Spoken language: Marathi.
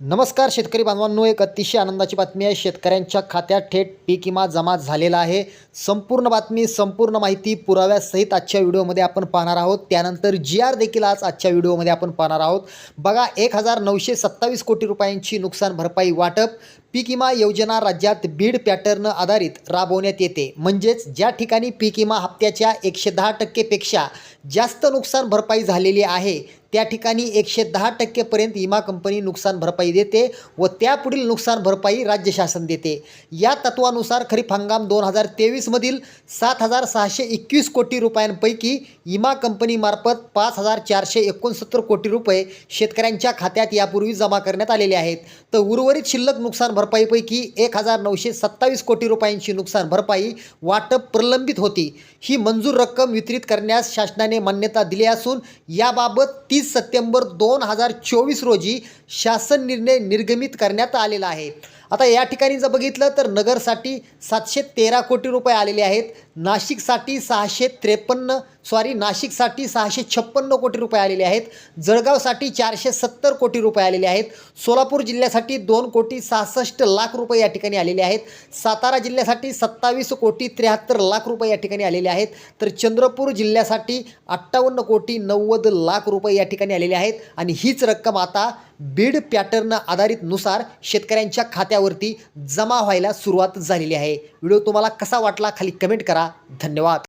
नमस्कार शेतकरी बांधवांनो एक अतिशय आनंदाची बातमी आहे. शेतकऱ्यांच्या खात्यात थेट पीक विमा जमा झालेला आहे. संपूर्ण बातमी संपूर्ण माहिती पुराव्यासहित आजच्या व्हिडिओमध्ये आपण पाहणार आहोत. त्यानंतर जी आर देखील आज आजच्या व्हिडिओमध्ये आपण पाहणार आहोत. बघा एक हजार नऊशे सत्तावीस कोटी रुपयांची नुकसान भरपाई वाटप. पीक विमा योजना राज्यात बीड पॅटर्न आधारित राबवण्यात येते. म्हणजेच ज्या ठिकाणी पीक विमा हप्त्याच्या एकशे दहा टक्केपेक्षा जास्त नुकसान भरपाई झालेली आहे त्या ठिकाणी एकशे दहा टक्केपर्यंत विमा कंपनी नुकसान भरपाई देते व त्यापुढील नुकसान भरपाई राज्य शासन देते. या तत्वानुसार खरीप हंगाम दोन हजार तेवीसमधील सात हजार सहाशे एकवीस कोटी रुपयांपैकी विमा कंपनीमार्फत पाच हजार चारशे एकोणसत्तर कोटी रुपये शेतकऱ्यांच्या खात्यात यापूर्वी जमा करण्यात आलेले आहेत. तर उर्वरित शिल्लक नुकसान भरपाईपैकी एक हजार नऊशे सत्तावीस कोटी रुपयांची नुकसान भरपाई वाटप प्रलंबित होती. ही मंजूर रक्कम वितरित करण्यास शासनाने मान्यता दिली असून याबाबत तीस सप्टेंबर दोन हजार चोवीस रोजी शासन निर्णय निर्गमित करण्यात आलेला आहे. आता या ठिकाणी जर बघितलं तर नगरसाठी सातशे तेरा कोटी रुपये आलेले आहेत. नाशिकसाठी सहाशे त्रेपन्न सॉरी नाशिकसाठी सहाशे छप्पन्न कोटी रुपये आलेले आहेत. जळगावसाठी चारशे सत्तर कोटी रुपये आलेले आहेत. सोलापूर जिल्ह्यासाठी दोन कोटी सहासष्ट लाख रुपये या ठिकाणी आलेले आहेत. सातारा जिल्ह्यासाठी सत्तावीस कोटी त्र्याहत्तर लाख रुपये या ठिकाणी आलेले आहेत. तर चंद्रपूर जिल्ह्यासाठी अठ्ठावन्न कोटी नव्वद लाख रुपये या ठिकाणी आलेले आहेत. आणि हीच रक्कम आता बीड पॅटर्न आधारित नुसार शेतकऱ्यांच्या खात्यावरती जमा व्हायला सुरुवात झालेली आहे. व्हिडिओ तुम्हाला कसा वाटला खाली कमेंट करा. धन्यवाद.